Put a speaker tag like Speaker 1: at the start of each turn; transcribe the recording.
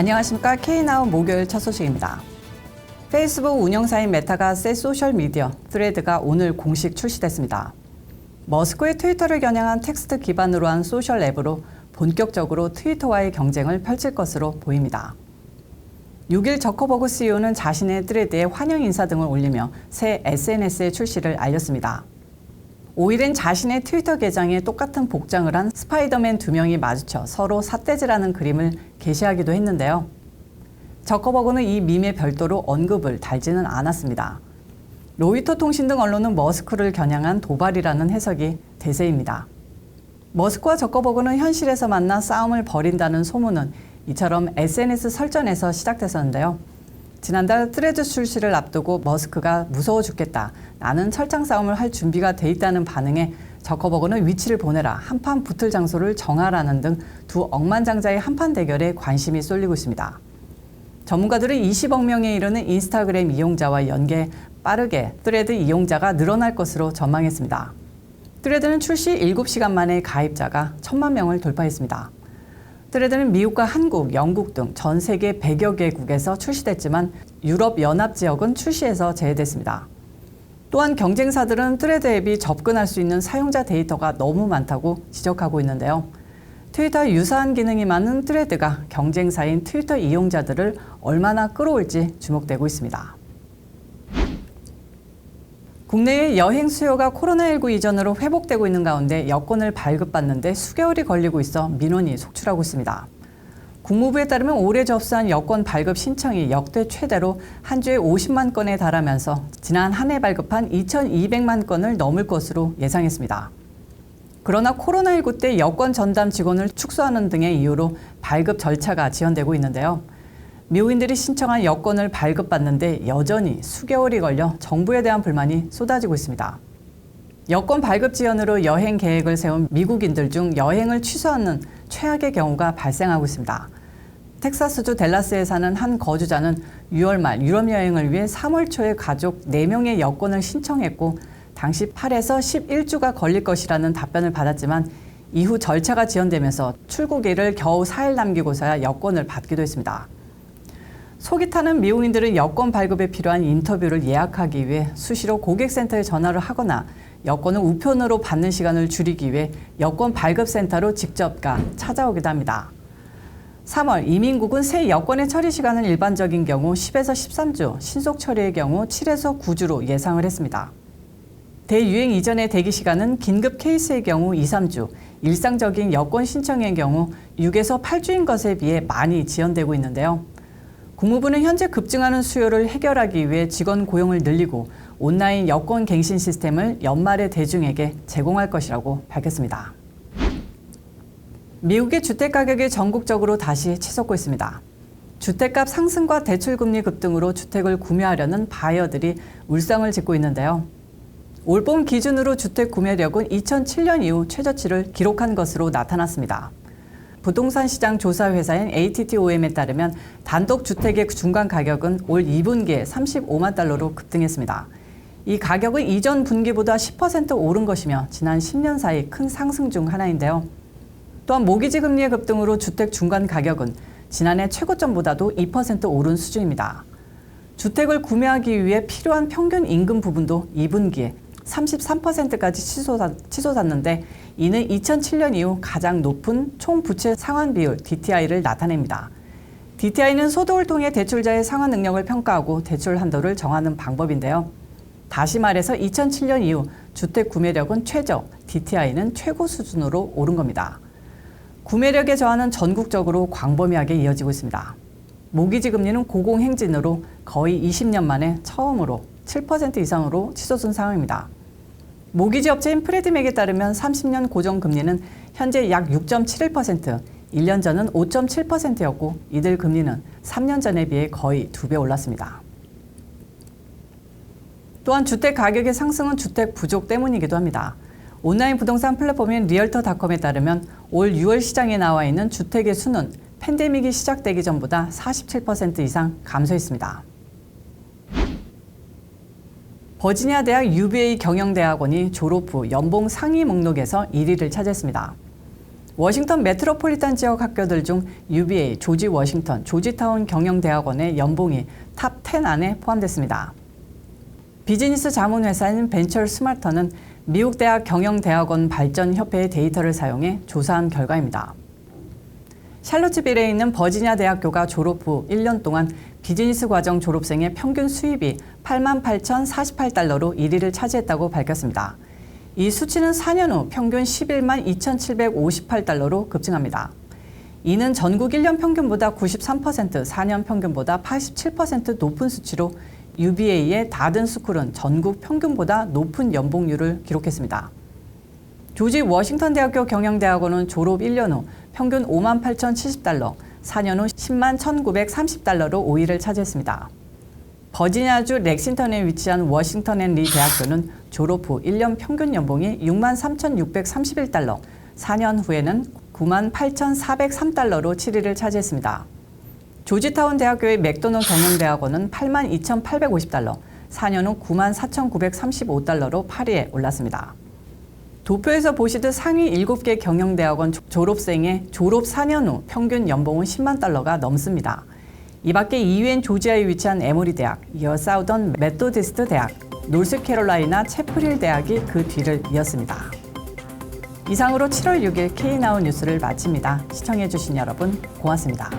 Speaker 1: 안녕하십니까 K나우 목요일 첫 소식입니다. 페이스북 운영사인 메타가 새 소셜 미디어 트레드가 오늘 공식 출시됐습니다. 머스크의 트위터를 겨냥한 텍스트 기반으로 한 소셜 앱으로 본격적으로 트위터와의 경쟁을 펼칠 것으로 보입니다. 6일 저커버그 CEO는 자신의 트레드에 환영 인사 등을 올리며 새 SNS의 출시를 알렸습니다. 5일엔 자신의 트위터 계정에 똑같은 복장을 한 스파이더맨 두 명이 마주쳐 서로 삿대질하는 그림을 게시하기도 했는데요. 저커버그는 이 밈에 별도로 언급을 달지는 않았습니다. 로이터 통신 등 언론은 머스크를 겨냥한 도발이라는 해석이 대세입니다. 머스크와 저커버그는 현실에서 만나 싸움을 벌인다는 소문은 이처럼 SNS 설전에서 시작됐었는데요. 지난달 트레드 출시를 앞두고 머스크가 무서워 죽겠다. 나는 철장 싸움을 할 준비가 돼 있다는 반응에 저커버그는 위치를 보내라. 한판 붙을 장소를 정하라는 등 두 억만장자의 한판 대결에 관심이 쏠리고 있습니다. 전문가들은 20억 명에 이르는 인스타그램 이용자와 연계 빠르게 트레드 이용자가 늘어날 것으로 전망했습니다. 트레드는 출시 7시간 만에 가입자가 1천만 명을 돌파했습니다. 트레드는 미국과 한국, 영국 등 전 세계 100여 개국에서 출시됐지만 유럽 연합 지역은 출시에서 제외됐습니다. 또한 경쟁사들은 트레드 앱이 접근할 수 있는 사용자 데이터가 너무 많다고 지적하고 있는데요. 트위터와 유사한 기능이 많은 트레드가 경쟁사인 트위터 이용자들을 얼마나 끌어올지 주목되고 있습니다. 국내의 여행 수요가 코로나19 이전으로 회복되고 있는 가운데 여권을 발급받는데 수개월이 걸리고 있어 민원이 속출하고 있습니다. 국무부에 따르면 올해 접수한 여권 발급 신청이 역대 최대로 한 주에 50만 건에 달하면서 지난 한 해 발급한 2,200만 건을 넘을 것으로 예상했습니다. 그러나 코로나19 때 여권 전담 직원을 축소하는 등의 이유로 발급 절차가 지연되고 있는데요. 미국인들이 신청한 여권을 발급받는데 여전히 수개월이 걸려 정부에 대한 불만이 쏟아지고 있습니다. 여권 발급 지연으로 여행 계획을 세운 미국인들 중 여행을 취소하는 최악의 경우가 발생하고 있습니다. 텍사스주 델라스에 사는 한 거주자는 6월 말 유럽 여행을 위해 3월 초에 가족 4명의 여권을 신청했고 당시 8에서 11주가 걸릴 것이라는 답변을 받았지만 이후 절차가 지연되면서 출국일을 겨우 4일 남기고서야 여권을 받기도 했습니다. 속이 타는 미국인들은 여권 발급에 필요한 인터뷰를 예약하기 위해 수시로 고객센터에 전화를 하거나 여권을 우편으로 받는 시간을 줄이기 위해 여권 발급센터로 직접 가 찾아오기도 합니다. 3월 이민국은 새 여권의 처리 시간은 일반적인 경우 10에서 13주, 신속 처리의 경우 7에서 9주로 예상을 했습니다. 대유행 이전의 대기 시간은 긴급 케이스의 경우 2, 3주, 일상적인 여권 신청의 경우 6에서 8주인 것에 비해 많이 지연되고 있는데요. 국무부는 현재 급증하는 수요를 해결하기 위해 직원 고용을 늘리고 온라인 여권 갱신 시스템을 연말에 대중에게 제공할 것이라고 밝혔습니다. 미국의 주택 가격이 전국적으로 다시 치솟고 있습니다. 주택값 상승과 대출금리 급등으로 주택을 구매하려는 바이어들이 울상을 짓고 있는데요. 올봄 기준으로 주택 구매력은 2007년 이후 최저치를 기록한 것으로 나타났습니다. 부동산 시장 조사 회사인 ATTOM에 따르면 단독 주택의 중간 가격은 올 2분기에 35만 달러로 급등했습니다. 이 가격은 이전 분기보다 10% 오른 것이며 지난 10년 사이 큰 상승 중 하나인데요. 또한 모기지 금리의 급등으로 주택 중간 가격은 지난해 최고점보다도 2% 오른 수준입니다. 주택을 구매하기 위해 필요한 평균 임금 부분도 2분기에 33%까지 치솟았 는데 이는 2007년 이후 가장 높은 총 부채 상환 비율 DTI를 나타냅니다. DTI는 소득을 통해 대출자의 상환 능력을 평가하고 대출 한도를 정하는 방법인데요. 다시 말해서 2007년 이후 주택 구매력은 최저, DTI는 최고 수준으로 오른 겁니다. 구매력의 저하는 전국적으로 광범위하게 이어지고 있습니다. 모기지 금리는 고공행진으로 거의 20년 만에 처음으로 7% 이상으로 치솟은 상황입니다. 모기지 업체인 프레드맥에 따르면 30년 고정 금리는 현재 약 6.71%, 1년 전은 5.7%였고 이들 금리는 3년 전에 비해 거의 두 배 올랐습니다. 또한 주택 가격의 상승은 주택 부족 때문이기도 합니다. 온라인 부동산 플랫폼인 리얼터닷컴에 따르면 올 6월 시장에 나와 있는 주택의 수는 팬데믹이 시작되기 전보다 47% 이상 감소했습니다. 버지니아 대학 UVA 경영대학원이 졸업 후 연봉 상위 목록에서 1위를 차지했습니다. 워싱턴 메트로폴리탄 지역 학교들 중 UVA, 조지 워싱턴, 조지타운 경영대학원의 연봉이 탑 10 안에 포함됐습니다. 비즈니스 자문 회사인 벤처 스마터는 미국 대학 경영대학원 발전협회의 데이터를 사용해 조사한 결과입니다. 샬롯츠빌에 있는 버지니아 대학교가 졸업 후 1년 동안 비즈니스 과정 졸업생의 평균 수입이 88,048달러로 1위를 차지했다고 밝혔습니다. 이 수치는 4년 후 평균 11만 2,758달러로 급증합니다. 이는 전국 1년 평균보다 93%, 4년 평균보다 87% 높은 수치로 UBA의 다든 스쿨은 전국 평균보다 높은 연봉률을 기록했습니다. 조지 워싱턴 대학교 경영대학원은 졸업 1년 후 평균 5만 8,070달러, 4년 후 10만 1,930달러로 5위를 차지했습니다. 버지니아주 렉싱턴에 위치한 워싱턴 앤리 대학교는 졸업 후 1년 평균 연봉이 6만 3,631달러, 4년 후에는 9만 8,403달러로 7위를 차지했습니다. 조지타운 대학교의 맥도널 경영대학원은 8만 2,850달러, 4년 후 9만 4,935달러로 8위에 올랐습니다. 도표에서 보시듯 상위 7개 경영대학원 졸업생의 졸업 4년 후 평균 연봉은 10만 달러가 넘습니다. 이 밖에 2위엔 조지아에 위치한 에모리 대학, 이어 사우던 메토디스트 대학, 노스캐롤라이나 채프릴 대학이 그 뒤를 이었습니다. 이상으로 7월 6일 K나우 뉴스를 마칩니다. 시청해주신 여러분 고맙습니다.